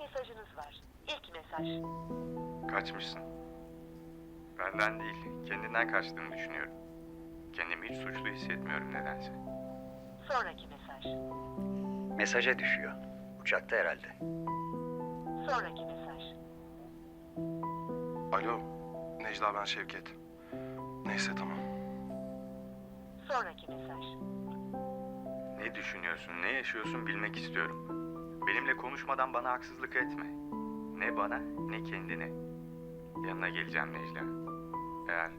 mesajınız var. İlk mesaj. Kaçmışsın. Benden değil, kendinden kaçtığını düşünüyorum. Kendimi hiç suçlu hissetmiyorum nedense. Sonraki mesaj. Mesaja düşüyor. Uçakta herhalde. Sonraki mesaj. Alo, Necla ben Şevket. Neyse tamam. Sonraki mesaj. Ne düşünüyorsun, ne yaşıyorsun bilmek istiyorum. Benimle konuşmadan bana haksızlık etme. Ne bana, ne kendine. Yanına geleceğim Necla. Eğer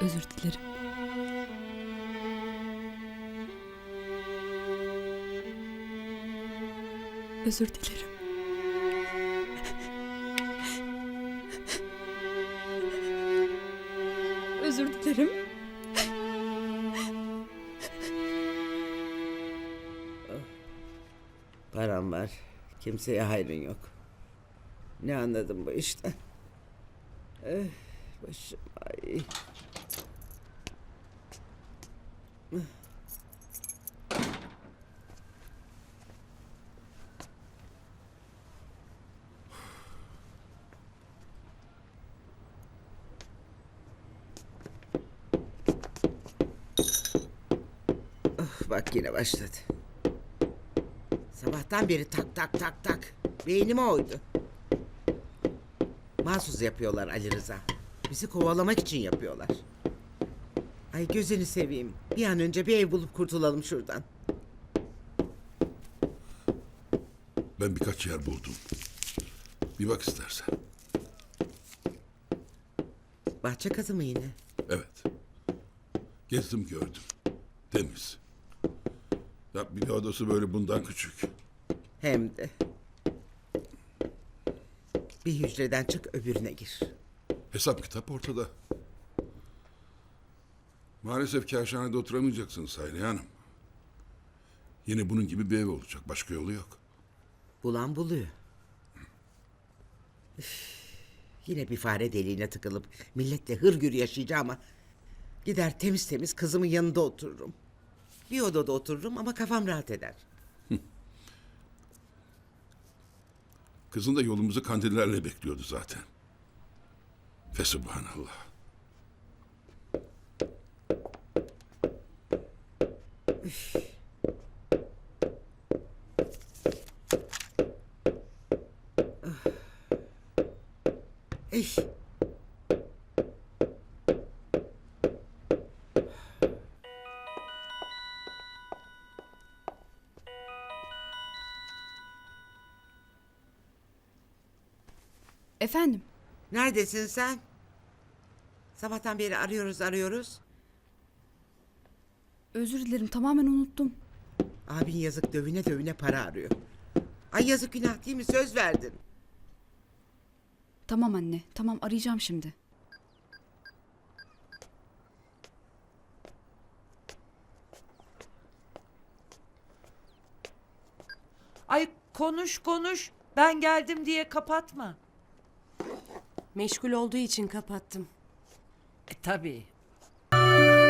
Özür dilerim. Özür dilerim. Özür dilerim. Param var. Kimseye hayrın yok. Ne anladım bu işten? Eh, başım ay. Bak yine başladı. Sabahtan beri tak tak tak tak. Beynime oydu. Mahsus yapıyorlar Ali Rıza. Bizi kovalamak için yapıyorlar. Ay gözünü seveyim. Bir an önce bir ev bulup kurtulalım şuradan. Ben birkaç yer buldum. Bir bak istersen. Bahçe kazı mı yine? Evet. Gezdim gördüm. Temiz. Ya bir de odası böyle bundan küçük. Hem de. Bir hücreden çık öbürüne gir. Hesap kitap ortada. Maalesef kârşanede oturamayacaksınız Hayriye Hanım. Yine bunun gibi bir ev olacak. Başka yolu yok. Bulan buluyor. Üf, yine bir fare deliğine tıkılıp milletle hırgür yaşayacağım ama gider temiz temiz kızımın yanında otururum. Bir odada otururum ama kafam rahat eder. Kızın da yolumuzu kandillerle bekliyordu zaten. Fesubhanallah. Ey, Efendim, neredesin sen? Sabahtan beri arıyoruz arıyoruz. Özür dilerim tamamen unuttum. Abin yazık dövüne dövüne para arıyor. Ay yazık günah değil mi söz verdin. Tamam anne, tamam arayacağım şimdi. Ay konuş konuş. Ben geldim diye kapatma. Meşgul olduğu için kapattım. E, tabii